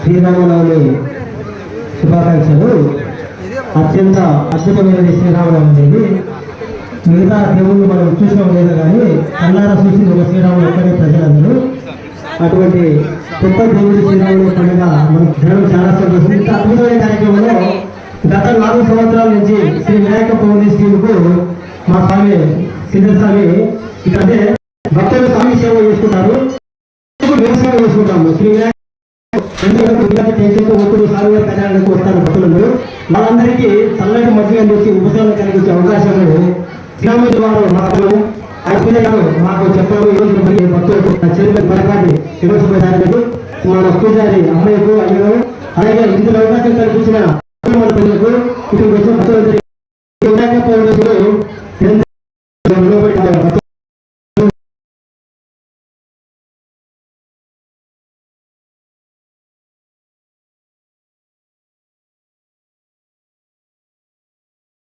శ్రీరామనవమి శుభాకాంక్షలు. అత్యంత అద్భుతమైనది శ్రీరామనవమి అనేది మిగతా దేవుళ్ళు మనం చూసాం లేదు కానీ కన్నారా చూసి ఒక శ్రీరాముడు ఒక్కడే ప్రజలందరూ. అటువంటి గొప్ప దేవుడి శ్రీరాముడి పండుగ మనం జనం చాలా సంతోషం. ఇంత అద్భుతమైన కార్యక్రమంలో గత నాలుగు సంవత్సరాల నుంచి శ్రీ వినాయక పౌర్ణమి స్కీమ్కు మా స్వామి సిద్ధ స్వామి ఇక్కడే భక్తులు స్వామి సేవ చేసుకుంటారు. వ్యవసాయం చేసుకుంటాము. శ్రీ వినాయక ఎందుకంటే పిల్లలు టెన్షన్తో ఒత్తిడి సాగుగా కళ్యాణానికి వస్తారు భక్తులందరూ వాళ్ళందరికీ చల్లటి మధ్య నుంచి ఉపశమనం కలిగించే అవకాశము శ్రీరాముడి వారు మాత్రము అయిపోయిన మాకు చెప్పారు ఈరోజు భక్తులకు చేరుకుని మరపాటి శివసుభారికి మన పూజారి అమ్మాయికు అయ్యగారు అలాగే ఇందులో అవకాశం కల్పించిన మన ప్రజలకు ఇటు వచ్చిన భక్తులందరికీ